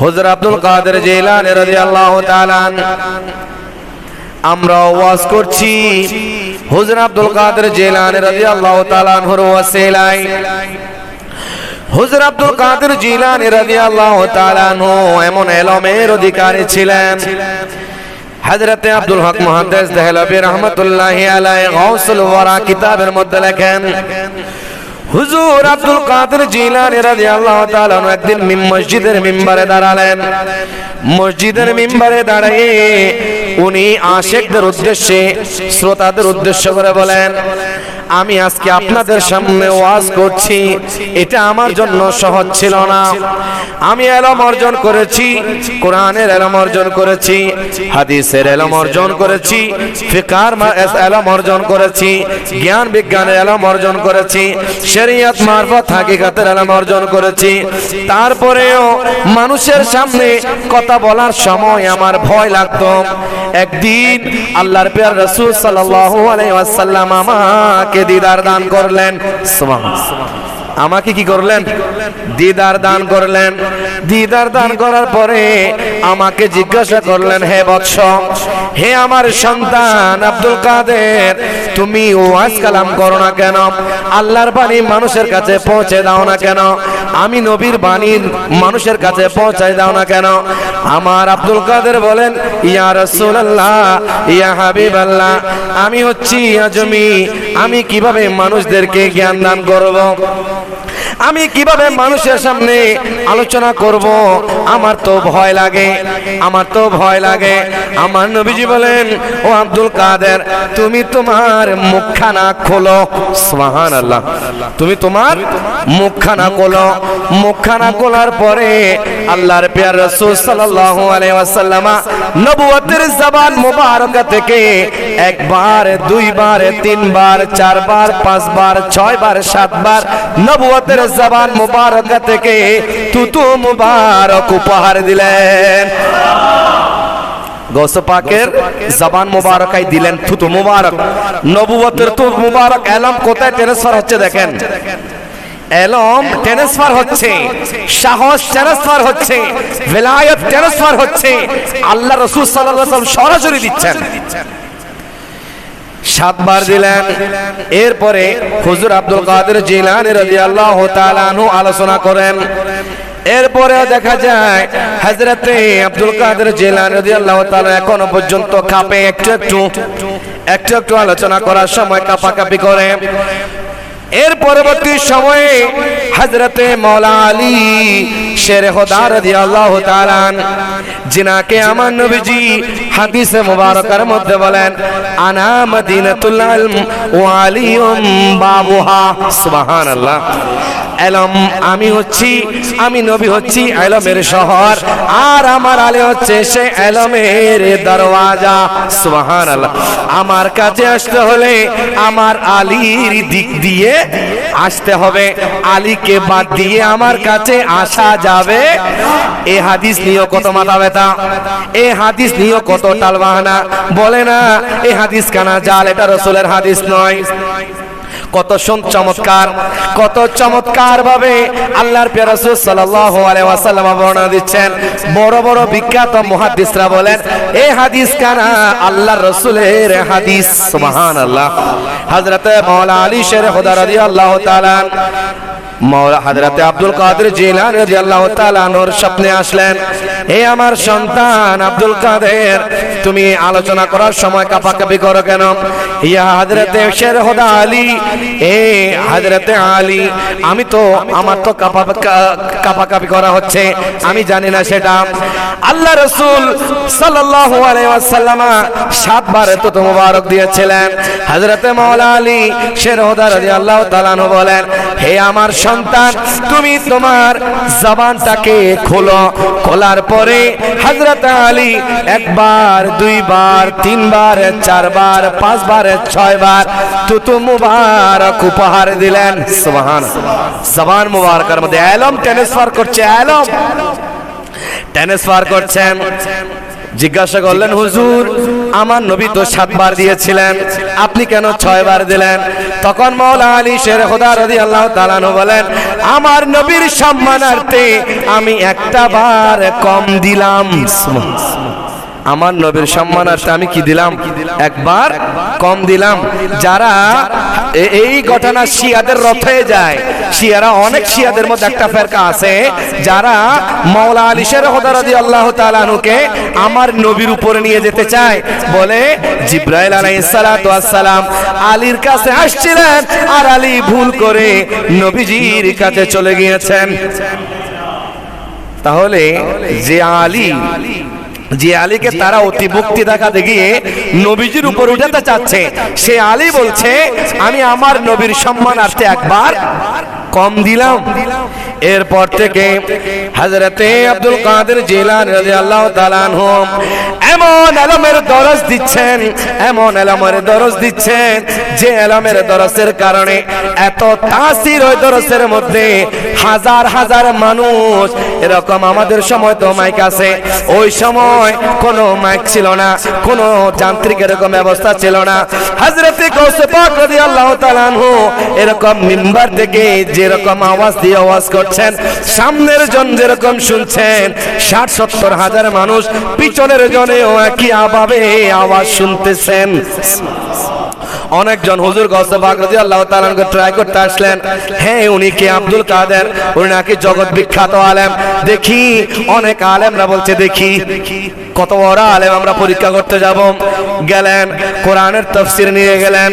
হুজুর আব্দুল কাদের জিলানী রাদিয়াল্লাহু তাআলা আমরা ওয়াজ করছি হুজুর আব্দুল কাদের জিলানী রাদিয়াল্লাহু তাআলা আনহুর ওয়াসিলায়। হুজুর আব্দুল কাদের জিলানী রাদিয়াল্লাহু তাআলা আনহু এমন এলমের অধিকারী ছিলেন। হযরতে আব্দুল হক মুহাদ্দিস দেহলভী রাহমাতুল্লাহি আলাইহি গাউসুল ওয়ারা কিতাবের মধ্যে লেখেন হুজুর আব্দুল কাদের জিলানি রাদিয়াল্লাহু তাআলা একদিন মসজিদের মিম্বারে দাঁড়ালেন। মসজিদের মিম্বারে দাঁড়িয়ে উনি আশেকদের উদ্দেশ্যে, শ্রোতাদের উদ্দেশ্য করে বলেন, আমি আজকে আপনাদের সামনে ওয়াজ করছি। এটা আমার জন্য সহজ ছিল না। আমি এলম অর্জন করেছি, কোরআনের এলম অর্জন করেছি, হাদিসের এলম অর্জন করেছি, ফিকার এলম অর্জন করেছি, জ্ঞান বিজ্ঞানের এলম অর্জন করেছি, শরিয়ত মারফত হাকিকাতের এলম অর্জন করেছি। তারপরেও মানুষের সামনে কথা বলার সময় আমার ভয় লাগতো। একদিন আল্লাহর পেয়ার রসুল সাল্লাহ আলাই ওয়াসাল্লাম আমাকে দিদার দান করলেন। সুবহানাল্লাহ। আমাকে কি করলেন? দিদার দান করলেন। দিদার দান করার পরে আমাকে জিজ্ঞাসা করলেন, হে বৎস, হে আমার সন্তান আব্দুল কাদের, তুমি ওয়াজ কালাম করো না কেন? আল্লাহর বাণী মানুষের কাছে পৌঁছে দাও না কেন? আমি নবীর বাণীর মানুষের কাছে পৌঁছাই দাও না কেন? আমার আব্দুল কাদের বলেন, ইয়া রাসূলুল্লাহ, ইয়া হাবিবাল্লাহ, আমি হচ্ছি আজমি, আমি কীভাবে মানুষদেরকে জ্ঞান দান করব? আমি কীভাবে মানুষের সামনে আলোচনা করব? আমার তো ভয় লাগে। আমার তো ভয় লাগে। আমার নবীজি বলেন ও আব্দুল কাদের তুমি তোমার মুখখানা খোলো। সুবহান আল্লাহ তুমি তোমার মুখখানা খোলো। মুখখানা খোলার পরে আল্লাহর পেয়ার রাসূল সাল্লাল্লাহু আলাইহি ওয়াসাল্লাম নবুয়তের জবান মুবারকা থেকে একবার দুইবার তিনবার চারবার পাঁচবার ছয়বার সাতবার নবুয়তের জবান মুবারকা থেকে তুতু মুবারক উপহার দিলেন। গৌস পাকের জবান মুবারকাই দিলেন থুতু মুবারক। নবুয়তের তো মুবারক এলাম কোথায়? ট্রান্সফার হচ্ছে দেখেন। এলম ট্রান্সফার হচ্ছে, সাহস ট্রান্সফার হচ্ছে ভেলায়ত ট্রান্সফার হচ্ছে। আল্লাহ রসুল সাল্লাল্লাহু আলাইহি ওয়াসাল্লাম সরাসরি দিচ্ছেন। সাতবার দিলেন। এরপরে হুজুর আব্দুল কাদের জিলানি রাদিয়াল্লাহু আল্লাহ আনহু আলোচনা করেন। এরপরে দেখা যায় হাজরাতে আব্দুল কাদের জিলানী রাদিয়াল্লাহু তাআলা এখনও পর্যন্ত খাপে একটু একটু একটু একটু আলোচনা করার সময় কাপাকাপি করে। এর পরবর্তী সময়ে হজরতে মৌলা আলী শের খোদা রাদিয়াল্লাহু তাআলা জিনাকে আমার নবীজি হাদিসে মুবারকার মধ্যে বলেন, আনা মদিনাতুল ইলম ওয়া আলিয়ুম বাবুহা। সুবহানাল্লাহ। এলম, আমি হচ্ছি, আমি নবী হচ্ছি এলমের শহর। আর আমার আলী হচ্ছে সে এলমের দরওয়াজা। সুবহানাল্লাহ। আমার কাছে আসতে হলে আমার আলীর দিক দিয়ে আসতে হবে। আলীকে বাদ দিয়ে আমার কাছে আসা যাবে। এ হাদিস নিয়ে কত মাথা ব্যথা। এ হাদিস নিয়ে কত টালবাহানা। বলে না, এ হাদিস কানা জাল, এটা রসুলের হাদিস নয়। কত সুন চমৎকার, কত চমৎকার ভাবে আল্লাহর প্রিয় রাসূল সাল্লাল্লাহু আলাইহি ওয়াসাল্লাম বর্ণনা দিচ্ছেন। বড় বড় বিখ্যাত মুহাদ্দিসরা বলেন এই হাদিস কানা আল্লাহর রাসূলের হাদিস, সুবহানাল্লাহ। হযরতে মাওলানা আলী শের খোদা রাদিয়াল্লাহু তাআলা হাজরাতে আব্দুল কাদের রাদিয়াল্লাহু তাআলা নূর স্বপ্নে আসলেন। হে আমার সন্তান আব্দুল কাদের, তুমি আলোচনা করার সময় করো কেন? ইয়া হাজরাতে শের হুদা আলী হাজরাতে আলী, আমি তো, আমার তো কাপা কাপাকাপি করা হচ্ছে, আমি জানি না সেটা। আল্লাহ রাসূল সাল্লাল্লাহু আলাইহি ওয়াসাল্লাম সাতবার তো মুবারক দিয়েছিলেন। হযরতে মাওলা আলী শের হুদা রাদিয়াল্লাহু তাআলা বলেন, হে আমার সন্তান, তুমি তোমার জবানটাকে খোলো। খোলার পরে হযরত আলী একবার, দুইবার, তিনবার, চারবার, পাঁচবার, ছয়বার তুতু মুবারক উপহার দিলেন। সুবহান। জবান মুবারকের মধ্যে আলম ট্রান্সফার করছে, আলম। ট্রান্সফার করছেন। জিজ্ঞাসা করলেন, হুজুর, আমার নবী তো সাতবার দিয়েছিলেন। আপনি কেন ছয়বার দিলেন? তখন মৌলা আলী শের খোদা রদি আল্লাহ তালানু বলেন, আমার নবীর সম্মানার্থে আমি একটা বার কম দিলাম। আমার নবীর সম্মানার্থে আমি কি দিলাম? একবার কম দিলাম। যারা এই ঘটনা শিয়াদের রথ যায়, শিয়ারা অনেক শিয়াদের মধ্যে একটা ফেরকা আছে, যারা মাওলা আলী শের হদারদি আল্লাহ তালানুকে আমার নবীর উপরে নিয়ে যেতে চায়। বলে, জিব্রাইল আলাইসালাম আলীর কাছে আসছিলেন আর আলী ভুল করে নবীজির কাছে চলে গিয়েছেন। তাহলে যে আলী যে আলীকে তারা অতি ভক্তি দেখা দেখিয়ে নবীজির উপর উঠাতে চাচ্ছে। সে আলী বলছে আমি আমার নবীর সম্মানার্থে একবার কম দিলাম। এরপর থেকে হযরতে আব্দুল কাদের জিলানী রাদিয়াল্লাহু তাআলা আনহু এমন এলমের দরজ দিচ্ছেন, এমন এলমের দরজ দিচ্ছেন যে এলমের দরজের কারণে এত তাসির ওই দরজের মধ্যে হাজার হাজার মানুষ, এরকম আমাদের সময় তো মাইক আছে, ওই সময় কোনো মাইক ছিল না, কোনো যান্ত্রিক এরকম ব্যবস্থা ছিল না। হযরতে গৌসে পাক রাদিয়াল্লাহু তাআলা আনহু এরকম মিম্বার থেকে যেরকম আওয়াজ দিয়ে আওয়াজ করছেন, সামনের জন যেরকম শুনছেন, ষাট, সত্তর হাজার মানুষ পিছনের জনেও একই আভাবে আওয়াজ শুনতেছেন। অনেকজন হুজুর রাদিয়াল্লাহু তাআলাকে ট্রাই করতে আসলেন হ্যাঁ উনি কে আব্দুল কাদের? উনি নাকি জগৎ বিখ্যাত আলেম। দেখি, অনেক আলেমরা বলছে দেখি দেখি। কত বড় আলেম আমরা পরীক্ষা করতে যাব। গেলেন, কোরআনের তফসির নিয়ে গেলেন।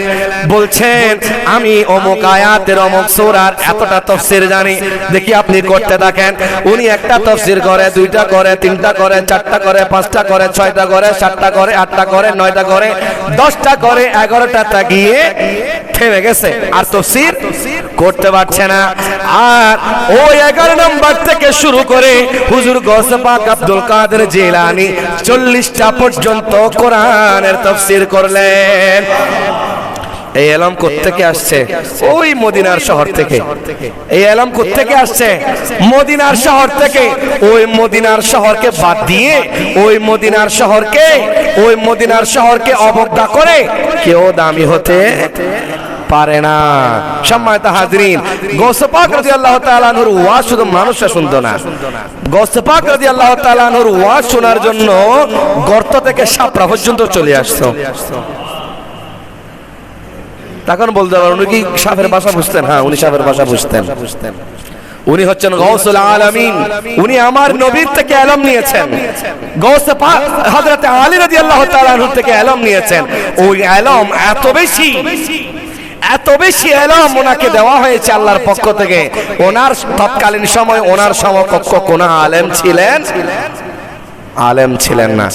বলছেন, আমি অমুক আয়াতের, অমুক সূরার এতটা তফসির জানি। দেখি আপনি করতে থাকেন। উনি একটা তফসির করে, দুইটা করে, তিনটা করে, চারটা করে, পাঁচটা করে, ছয়টা করে, সাতটা করে, আটটা করে, নয়টা করে, দশটা করে এগারোটা তাকিয়ে থেমে গেছে। আর তফসির করতে পারছে না। আর ওই এগারো নম্বর থেকে শুরু করে হুজুর গোসপাক আব্দুল কাদের জিলানি চল্লিশটা পর্যন্ত কোরআনের তফসির করলেন। এই এলাম থেকে আসছে? ওই মদিনার শহর থেকে। এই এলাম থেকে আসছে? মদিনার শহর থেকে। ওই মদিনার শহরকে বাদ দিয়ে ওই মদিনার শহরকে, ওই মদিনার শহরকে অবজ্ঞা করে কেউ দামি হতে পারে না। সম্মানিত হাজরিন, গৌসপাক রাদিয়াল্লাহু তাআলা নূর ওয়াজ শুধু মানুষরা শুনতো না। গৌসপাক রাদিয়াল্লাহু তাআলা নূর ওয়াজ শোনার জন্য গর্ত থেকে সাপরা পর্যন্ত চলে আসতো। তখন বলতে পারেন উনি কি সাপের ভাষা বুঝতেন? হ্যাঁ উনি সাপের ভাষা বুঝতেন। বুঝতেন উনি হচ্ছেন গৌসুল আলামিন। উনি আমার নবীর থেকে আলম নিয়েছেন। গৌসে হযরত আলী রাদিয়াল্লাহু তাআলা থেকে আলম নিয়েছেন। ওই আলম এত বেশি এত বেশি এলম ওনাকে দেওয়া হয়েছে আল্লাহর পক্ষ থেকে। ওনার তৎকালীন সময় ওনার সমকক্ষ কোন আলেম ছিলেন? আলেম ছিলেন না।